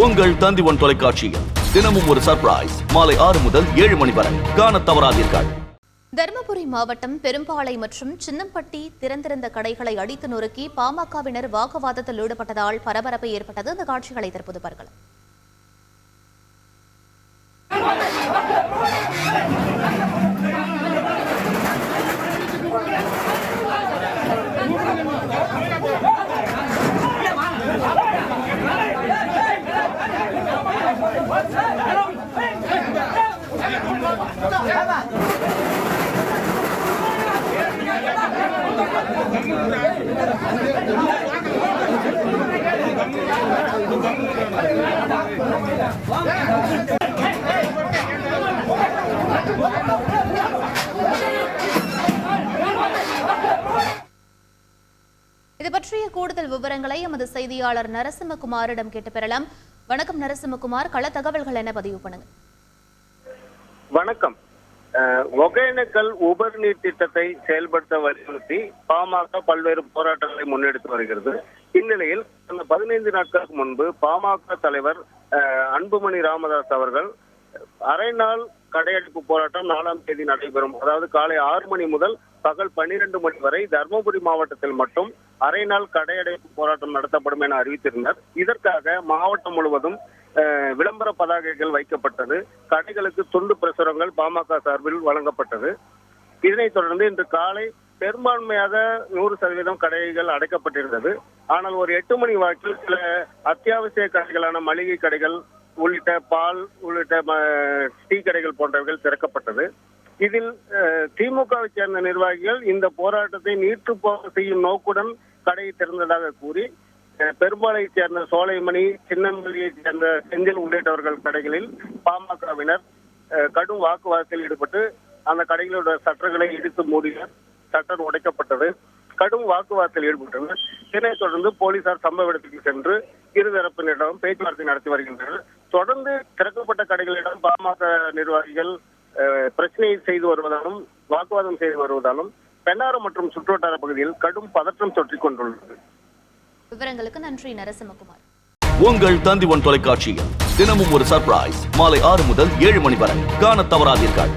உங்கள் தந்திவன் தொலைக்காட்சியில் தினமும் ஒரு சர்ப்ரைஸ் மாலை ஆறு முதல் ஏழு மணி வரை. காண தவறாதீர்கள். தருமபுரி மாவட்டம் பெரும்பாலை மற்றும் சின்னம்பட்டி திறந்திருந்த கடைகளை அடித்து நொறுக்கி பாமகவினர் வாக்குவாதத்தில் ஈடுபட்டதால் பரபரப்பு ஏற்பட்டது. அந்த காட்சிகளை தற்போது பார்க்கலாம். இது பற்றிய கூடுதல் விவரங்களை எமது செய்தியாளர் நரசிம்மகுமாரிடம் கேட்டு பெறலாம். வணக்கம் நரசிம்மகுமார். கள தகவல்கள் என பதிவு பண்ணுங்க. வணக்கம். ஒகேனக்கல் உபர் நீர் திட்டத்தை செயல்படுத்த வலியுறுத்தி பாமக பல்வேறு போராட்டங்களை முன்னெடுத்து வருகிறது. இந்நிலையில் கடந்த பதினைந்து நாட்களுக்கு முன்பு பாமக தலைவர் அஹ், அன்புமணி ராமதாஸ் அவர்கள் அரை நாள் கடையடைப்பு போராட்டம் நாலாம் தேதி நடைபெறும். அதாவது காலை ஆறு மணி முதல் பகல் பன்னிரண்டு மணி வரை தருமபுரி மாவட்டத்தில் மட்டும் அரை நாள் கடையடைப்பு போராட்டம் நடத்தப்படும் என அறிவித்திருந்தார். இதற்காக மாவட்டம் முழுவதும் விளம்பர பதாகைகள் வைக்கப்பட்டது. கடைகளுக்கு துண்டு பிரசுரங்கள் பாமக சார்பில் வழங்கப்பட்டது. இதனைத் தொடர்ந்து இன்று காலை பெரும்பான்மையாக நூறு சதவீதம் கடைகள் அடைக்கப்பட்டிருந்தது. ஆனால் ஒரு எட்டு மணி வாக்கில் சில அத்தியாவசிய கடைகளான மளிகை கடைகள் உள்ளிட்ட பால் உள்ளிட்ட ம- டீ கடைகள் போன்றவைகள் திறக்கப்பட்டது. இதில் அஹ், திமுகவை சேர்ந்த நிர்வாகிகள் இந்த போராட்டத்தை நீற்றுப்போக செய்யும் நோக்குடன் கடையை திறந்ததாக கூறி பெரும்பாலை சேர்ந்த சோலைமணி சின்னமல்லியை சேர்ந்த செந்தில் உள்ளிட்டவர்கள் கடைகளில் பாமகவினர் கடும் வாக்குவாதத்தில் ஈடுபட்டு அந்த கடைகளோட சட்டர்களை இடித்து மூடினர். சட்டர் உடைக்கப்பட்டது. கடும் வாக்குவாதத்தில் ஈடுபட்டனர். இதனைத் தொடர்ந்து போலீசார் சம்பவ இடத்துக்கு சென்று இருதரப்பினரிடம் பேச்சுவார்த்தை நடத்தி வருகின்றனர். தொடர்ந்து திறக்கப்பட்ட கடைகளிடம் பாமக நிர்வாகிகள் அஹ், பிரச்சனையை செய்து வருவதாலும் வாக்குவாதம் செய்து வருவதாலும் பெண்ணாரம் மற்றும் சுற்றுவட்டார பகுதியில் கடும் பதற்றம் தொற்றிக் கொண்டுள்ளது. விவரங்களுக்கு நன்றி நரசிம்மகுமார். உங்கள் தந்திவன் தொலைக்காட்சியில் தினமும் ஒரு சர்ப்ரைஸ் மாலை ஆறு முதல் ஏழு மணி வரை. காணத் தவறாதீர்கள்.